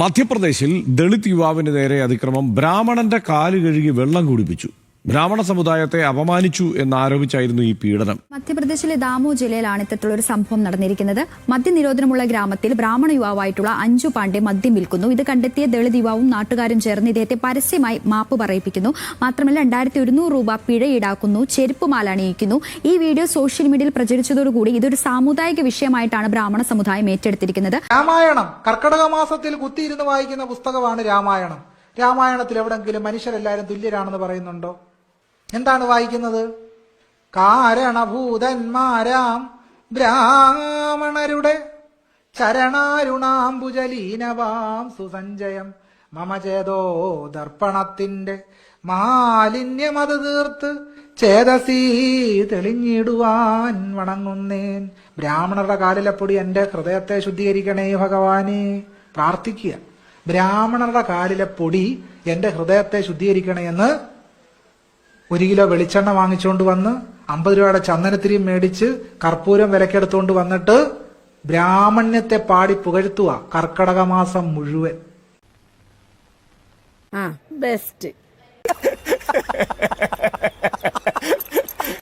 മധ്യപ്രദേശിൽ ദളിത് യുവാവിന് നേരെ അതിക്രമം ബ്രാഹ്മണന്റെ കാൽ കഴുകി വെള്ളം കുടിപ്പിച്ചു. ബ്രാഹ്മണ സമുദായത്തെ അപമാനിച്ചു എന്നാരോപിച്ചായിരുന്നു ഈ പീഡനം. മധ്യപ്രദേശിലെ ദാമോ ജില്ലയിലാണ് ഇത്തരത്തിലുള്ള ഒരു സംഭവം നടന്നിരിക്കുന്നത്. മദ്യനിരോധനമുള്ള ഗ്രാമത്തിൽ ബ്രാഹ്മണ യുവാവായിട്ടുള്ള അഞ്ജു പാണ്ഡെ മദ്യം വിൽക്കുന്നു. ഇത് കണ്ടെത്തിയ ദളിത് യുവാവും നാട്ടുകാരും ചേർന്ന് ഇദ്ദേഹത്തെ പരസ്യമായി മാപ്പ് പറയിപ്പിക്കുന്നു. മാത്രമല്ല രണ്ടായിരത്തി ഒരുന്നൂറ് രൂപ പിഴ ഈടാക്കുന്നു ചെരുപ്പുമാല അണിയിക്കുന്നു ഈ വീഡിയോ സോഷ്യൽ മീഡിയയിൽ പ്രചരിച്ചതോടുകൂടി ഇതൊരു സാമുദായിക വിഷയമായിട്ടാണ് ബ്രാഹ്മണ സമുദായം ഏറ്റെടുത്തിരിക്കുന്നത്. രാമായണം കർക്കടക മാസത്തിൽ കുത്തിയിരുന്ന് വായിക്കുന്ന പുസ്തകമാണ് രാമായണം. രാമായണത്തിൽ എവിടെങ്കിലും മനുഷ്യരെല്ലാവരും തുല്യരാണെന്ന് പറയുന്നുണ്ടോ? എന്താണ് വായിക്കുന്നത്? കാരണഭൂതന്മാരാം ബ്രാഹ്മണരുടെ ചരണാരുണാംബുജലീനവാം സുസഞ്ജയം മമ ചേതോ ദർപ്പണത്തിന്റെ മാലിന്യമത് തീർത്ത് ചേതസീ തെളിഞ്ഞിടുവാൻ വണങ്ങുന്നേൻ. ബ്രാഹ്മണരുടെ കാലിലപ്പൊടി എന്റെ ഹൃദയത്തെ ശുദ്ധീകരിക്കണേ ഭഗവാനെ. പ്രാർത്ഥിക്കുക. ബ്രാഹ്മണരുടെ കാലിലെ പൊടി എന്റെ ഹൃദയത്തെ ശുദ്ധീകരിക്കണേ എന്ന് ഒരു കിലോ വെളിച്ചെണ്ണ വാങ്ങിച്ചുകൊണ്ട് വന്ന് അമ്പത് രൂപയുടെ ചന്ദനത്തിരിയും മേടിച്ച് കർപ്പൂരം വിലക്കെടുത്തുകൊണ്ട് വന്നിട്ട് ബ്രാഹ്മണ്യത്തെ പാടി പുകഴ്ത്തുക കർക്കടക മാസം മുഴുവൻ. ആ ബെസ്റ്റ്